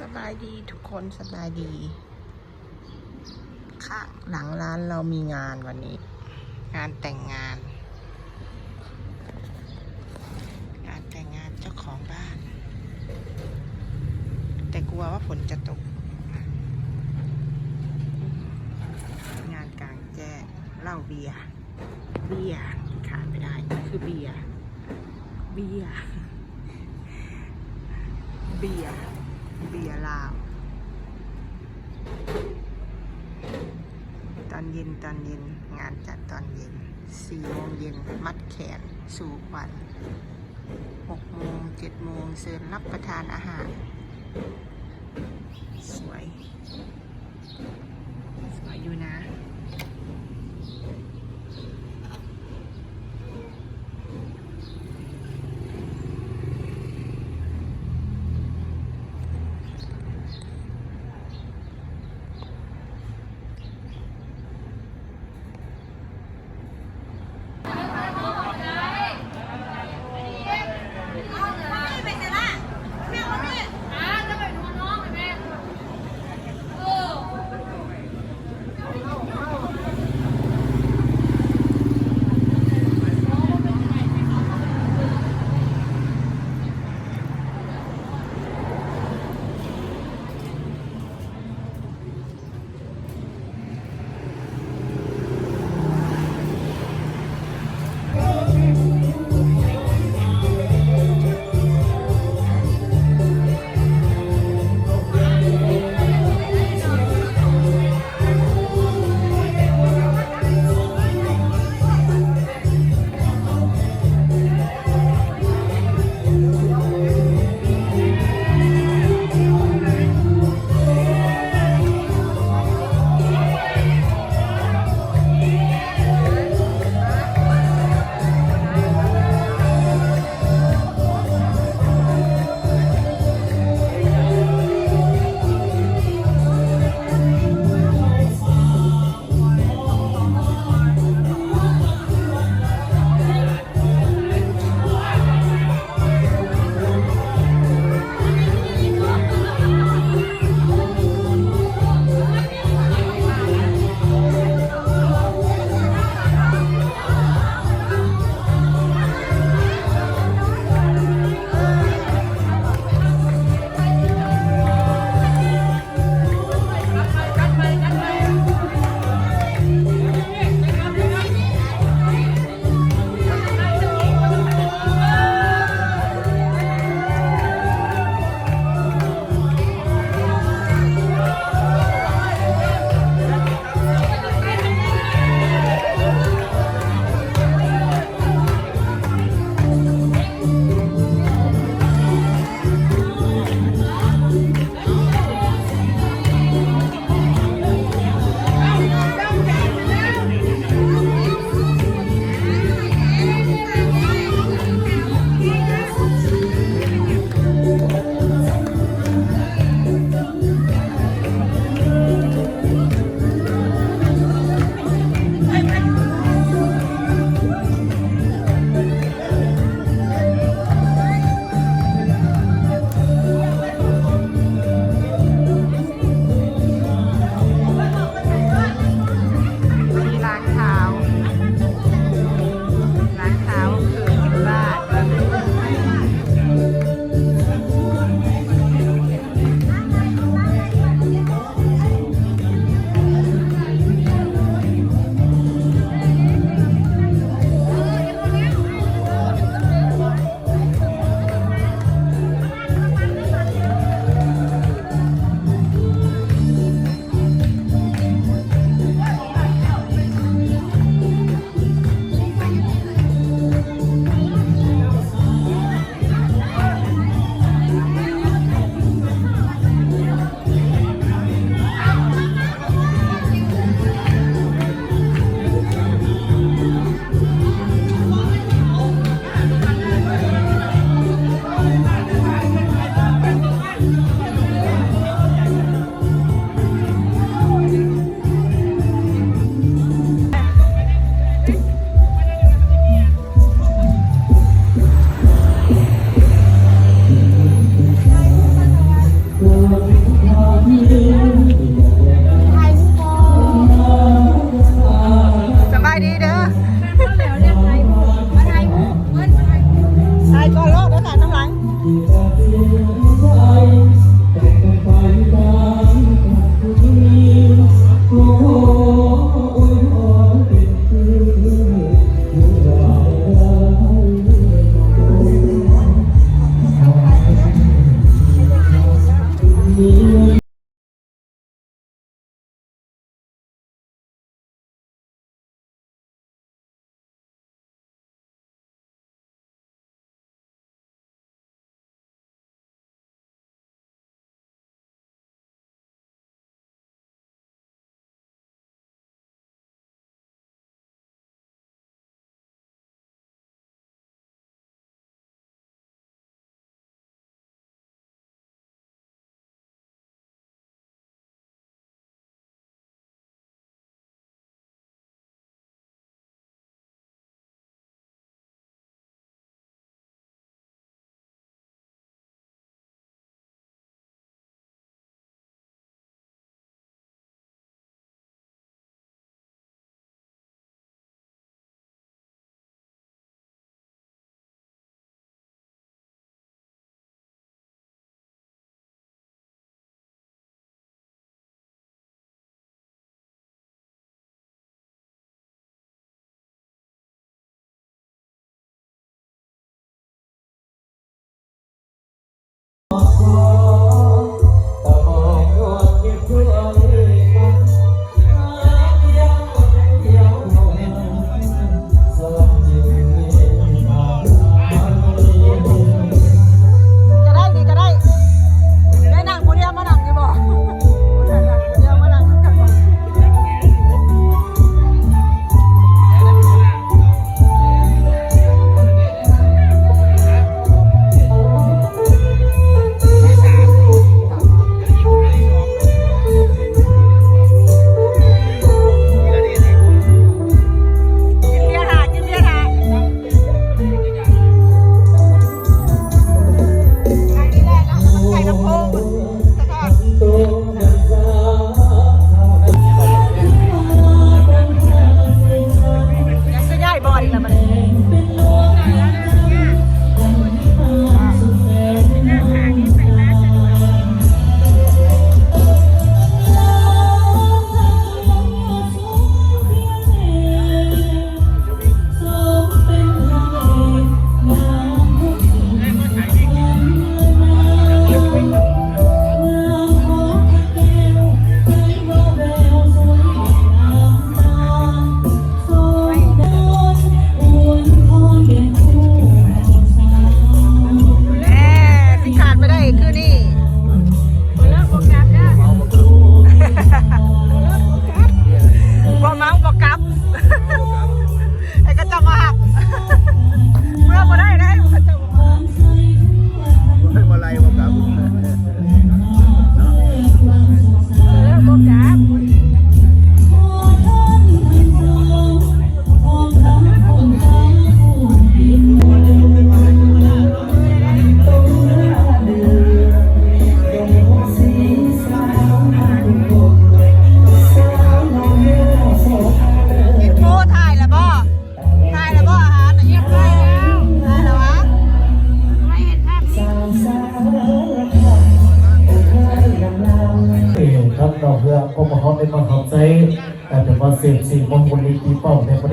สบายดีทุกคนสบายดี ข้างหลังร้านเรามีงานวันนี้ งานแต่งงาน งานแต่งงานเจ้าของบ้าน แต่กลัวว่าฝนจะตก งานกลางแจ้งเหล้าเบียร์เบียร์ขาดไม่ได้คือเบียร์เบียร์เบียร์เบียร์ลาว ตอน เย็นตอนเย็นงานจัดตอนเย็นสี่โมงเย็นมัดแขนสู่ขวัญหกโมงเจ็ดโมงเชิมรับประทานอาหาร สวย สวยอยู่นะ ก็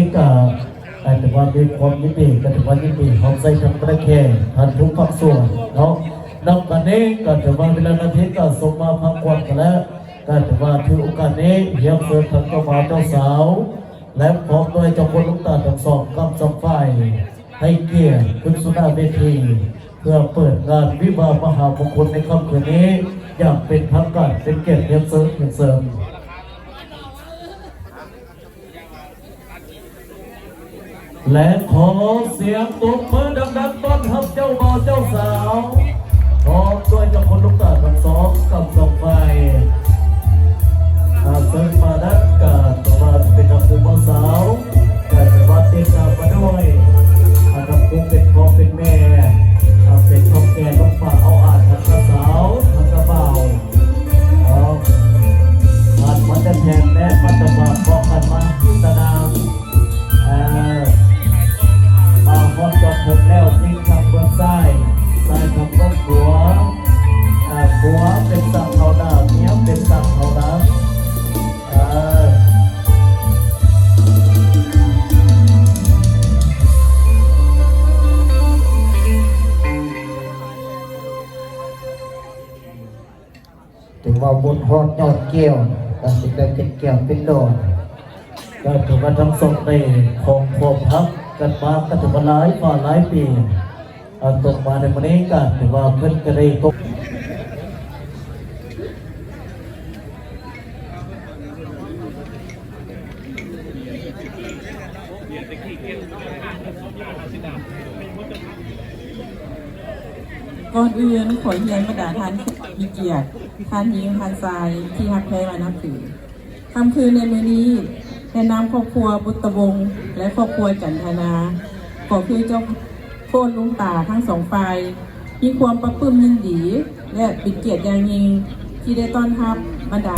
นี้ก็แต่ถือว่ามีความยินดีก็ถือว่ายินดีทำใจทำกระแค่ทันทุกภาคส่วนเนาะนอกจากนี้ก็ถือว่าเวลานาทีก็สมมาพักผ่อนกันแล้วก็ถือว่าถือโอกาสนี้เยี่ยมเชิญทั้งเจ้าบ่าวเจ้าสาว และพร้อมด้วยเจ้าคนลูกตาทั้งสองกับสองฝ่ายให้เกียรติขึ้นสุนาเวทีเพื่อเปิดงานวิวาห์มหามงคลในค่ำคืนนี้อย่างเป็นทางการเป็นเกียรติเรียบเสริมเสริม และขอเสียงตบมือดังๆต้อนรับเจ้าบ่าวเจ้าสาวพร้อมด้วยเจ้าคนลูกตาทั้งสองกับสองฝ่ายอาเซิร์มาดักการตัวมาเป็นนักดื่มสาวการวัดเต็มตามมาด้วยอากับกูเป็นพ่อเป็นแม่อาเป็นพ่อแก่ลูกป่าเอาอาจทั้งสาวทั้งกระเบาอาอาจมันจะแทนแน่มันจะมาเพราะกันมาตนา ก็ถือว่าทั้งสองในของพวกพักกันมาก็ถือว่าหลายกว่าหลายปีเอาตกมาในวันนี้ก็ถือว่าเพิ่อนก็ได้ตกก่อนอื่นขอเยียนบรรดาท่านมีเกียรติท่านหญิงท่านทรายที่ฮักแพ้มานับถือคำคืนในมือนี้ ในนามครอบครัวบุตรวงศ์และครอบครัวจันทนา ขอคือเจ้าโคตรลุงตาทั้งสองฝ่ายมีความประปลื้มยินดี และเป็นเกียรติอย่างยิ่งที่ได้ต้อนรับบรรดา